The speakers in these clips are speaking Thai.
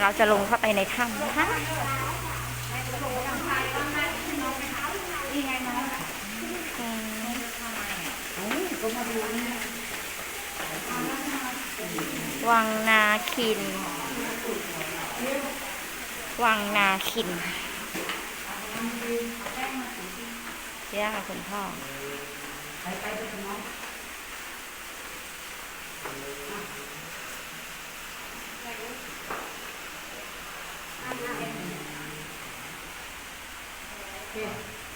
เราจะลงเข้าไปในถ้ำนะคะวังนาคิน วังนาคินย่าคุณพ่อ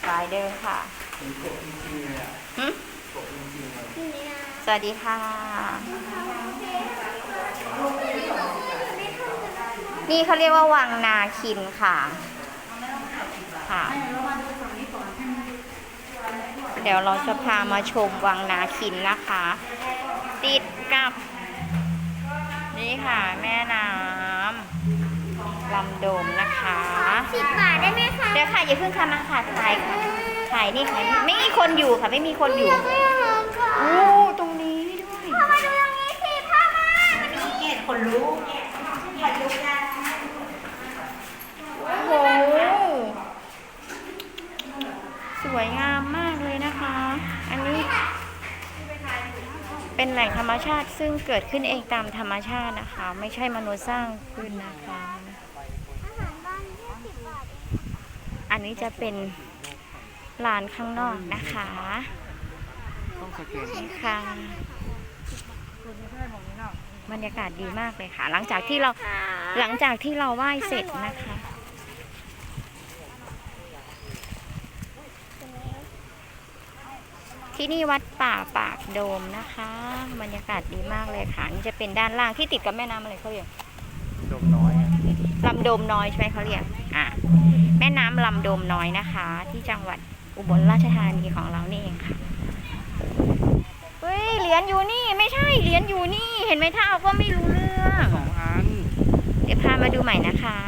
สายเดินค่ะหึสวัสดีค่ะ นี่เขาเรียกว่าวังนาคินค่ะ ค่ะ เดี๋ยวเราจะพามาชมวังนาคินนะคะ ติดกับ นี่ค่ะ แม่น้ำ ลำโดมนะคะสิบบาทได้ไหมคะเดี๋ยวค่ะอย่าเพิ่งทำมาค่ะถ่ายค่ะถ่ายนี่ค่ะไม่มีคนอยู่ค่ะ ไม่มีคนอยู่ไม่ยอมค่ะโอ้ตรงนี้ด้วยพ่อมาดูตรงนี้สิพ่อมาเกตคนรู้ขนลุกนะโอ้โหสวยงามมากเลยนะคะ อันนี้เป็นแหล่งธรรมชาติซึ่งเกิดขึ้นเองตามธรรมชาตินะคะ ไม่ใช่มนุษย์สร้างขึ้นนะคะ อาหารบ้านยี่สิบบาทเอง อันนี้จะเป็นลานข้างนอกนะคะต้องสแกนนี่ค่ะบรรยากาศดีมากเลยค่ะ หลังจากที่เราหลังจากที่เราไหว้เสร็จนะคะที่นี่วัดป่าปากโดมนะคะ บรรยากาศดีมากเลยค่ะนี่จะเป็นด้านล่างที่ติดกับแม่น้ำอะไรเขาเรียกดมน้อยอะลำโดมน้อยใช่ไหมเขาเรียกอะแม่น้ำ ลำโดมน้อยนะคะ ที่จังหวัดอุบลราชธานีของเรานี่เองค่ะ เฮ้ย เหรียญอยู่นี่ ไม่ใช่ เหรียญอยู่นี่ เห็นไหมถ้าเอาก็ไม่รู้เรื่อง สองอัน เดี๋ยวพามาดูใหม่นะคะ